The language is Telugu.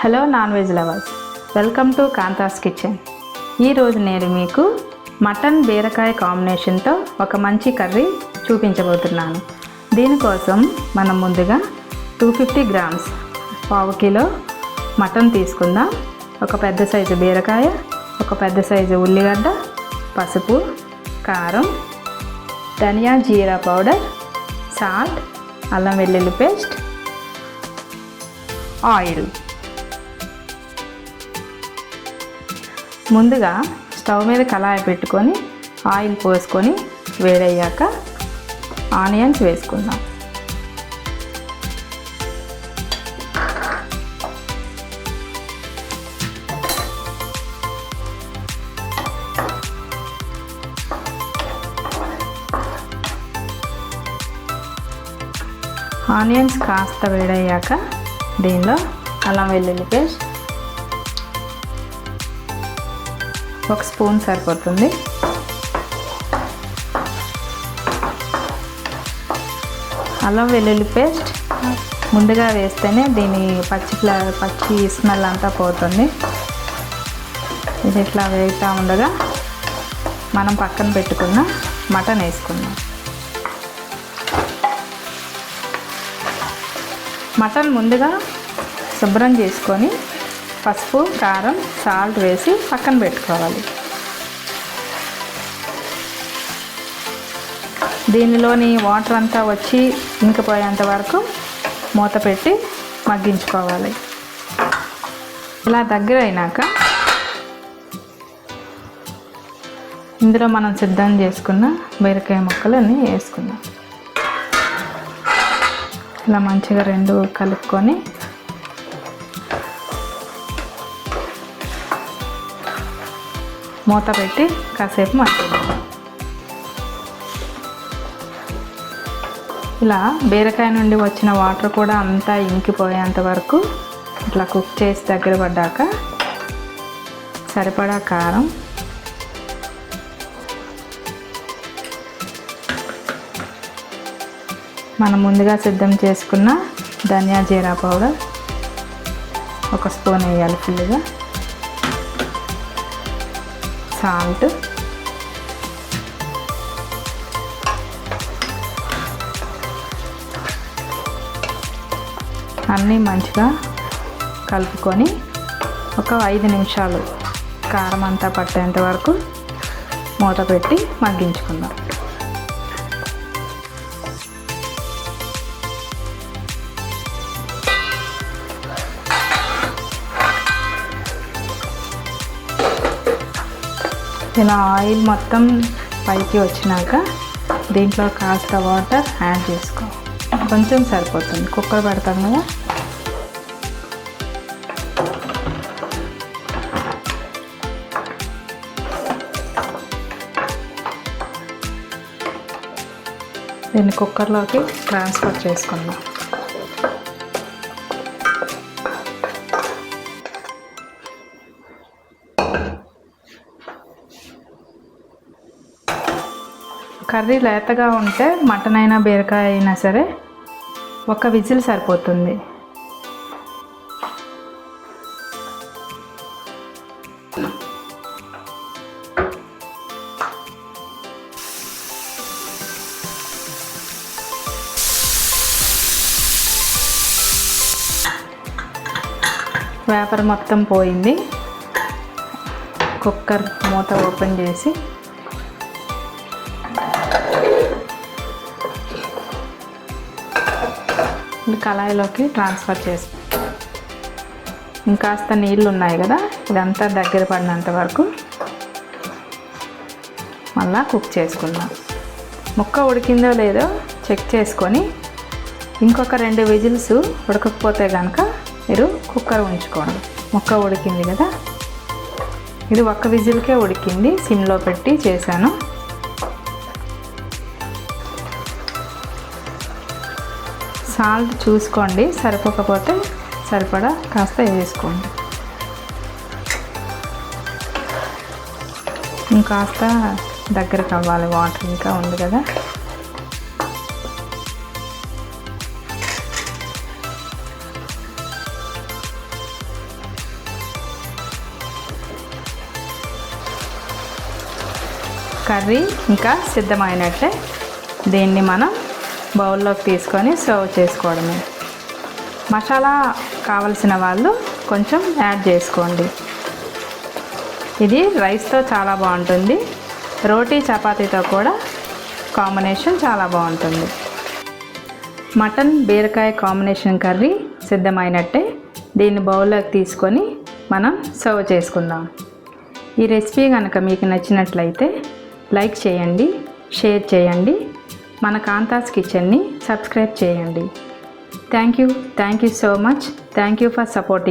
Hello non veg lovers welcome to Kanta's kitchen. ఈరోజు నేను మీకు మటన్ బీరకాయ కాంబినేషన్తో ఒక మంచి కర్రీ చూపించబోతున్నాను. దీనికోసం మనం ముందుగా టూ ఫిఫ్టీ గ్రామ్స్ పావు కిలో మటన్ తీసుకుందాం. ఒక పెద్ద సైజు బీరకాయ ఒక పెద్ద సైజు ఉల్లిగడ్డ పసుపు కారం ధనియా జీరా పౌడర్ సాల్ట్ అల్లం వెల్లుల్లి పేస్ట్ ఆయిల్. ముందుగా స్టవ్ మీద కళాయి పెట్టుకొని ఆయిల్ పోసుకొని వేడయ్యాక ఆనియన్స్ వేసుకుందాం. ఆనియన్స్ కాస్త వేడయ్యాక దీనిలో అల్లం వెల్లుల్లి పేస్ట్ ఒక స్పూన్ సరిపోతుంది అల్లం వెల్లుల్లి పేస్ట్ ముందుగా వేస్తేనే దీని పచ్చి ఫ్లా పచ్చి స్మెల్ అంతా పోతుంది. ఇది ఇట్లా వేగుతూ ఉండగా మనం పక్కన పెట్టుకున్న మటన్ వేసుకుందాం. మటన్ ముందుగా శుభ్రం చేసుకొని పసుపు కారం సాల్ట్ వేసి పక్కన పెట్టుకోవాలి. దీనిలోని వాటర్ అంతా వచ్చి ఇంకిపోయేంత వరకు మూత పెట్టి మగ్గించుకోవాలి. ఇలా దగ్గర అయినాక ఇందులో మనం సిద్ధం చేసుకున్న బీరకాయ ముక్కలని వేసుకుందాం. ఇలా మంచిగా రెండు కలుపుకొని మూత పెట్టి కాసేపు మగ్గిద్దాం ఇలా బీరకాయ నుండి వచ్చిన వాటర్ కూడా అంతా ఇంకిపోయేంత వరకు ఇట్లా కుక్ చేసి దగ్గర పడ్డాక సరిపడా కారం మనం ముందుగా సిద్ధం చేసుకున్న ధనియా జీరా పౌడర్ ఒక స్పూన్ వేయాలి ఫుల్గా. సాల్ట్. అన్నీ మంచిగా కలుపుకొని ఒక ఐదు నిమిషాలు కారం అంతా పట్టేంత వరకు మూత పెట్టి మగ్గించుకుందాం. ఇలా ఆయిల్ మొత్తం పైకి వచ్చినాక దీంట్లో కాస్త వాటర్ యాడ్ చేసుకో. కొంచెం సరిపోతుంది. కుక్కర్ పెడతాం కదా? దీన్ని కుక్కర్లోకి ట్రాన్స్ఫర్ చేసుకుందాం. కర్రీ లేతగా ఉంటే మటన్ అయినా బీరకాయ అయినా సరే ఒక విజిల్ సరిపోతుంది. వేపర్ మొత్తం పోయింది. కుక్కర్ మూత ఓపెన్ చేసి కళాయిలోకి ట్రాన్స్ఫర్ చేసి ఇంకాస్త నీళ్ళు ఉన్నాయి కదా ఇదంతా దగ్గర పడినంత వరకు మళ్ళా కుక్ చేసుకుందాం. ముక్క ఉడికిందో లేదో చెక్ చేసుకొని ఇంకొక రెండు విజిల్స్ ఉడకకపోతే కనుక మీరు కుక్కర్ ఉంచుకోండి. ముక్క ఉడికింది కదా ఇది ఒక్క విజిల్కే ఉడికింది సిమ్లో పెట్టి చేశాను. సాల్ట్ చూసుకోండి సరిపోకపోతే సరిపడా కాస్త వేసుకోండి. ఇంకాస్త దగ్గరకు అవ్వాలి వాటర్ ఇంకా ఉంది కదా. కర్రీ ఇంకా సిద్ధమైనట్లే దీన్ని మనం బౌల్లోకి తీసుకొని సర్వ్ చేసుకోవడమే. మసాలా కావలసిన వాళ్ళు కొంచెం యాడ్ చేసుకోండి. ఇది రైస్తో చాలా బాగుంటుంది. రోటీ చపాతీతో కూడా కాంబినేషన్ చాలా బాగుంటుంది. మటన్ బీరకాయ కాంబినేషన్ కర్రీ సిద్ధమైనట్టే దీన్ని బౌల్లోకి తీసుకొని మనం సర్వ్ చేసుకుందాం. ఈ రెసిపీ కనుక మీకు నచ్చినట్లయితే లైక్ చేయండి షేర్ చేయండి మన కాంతాస్ కిచెన్ని సబ్స్క్రైబ్ చేయండి. Thank you thank you so much thank you for supporting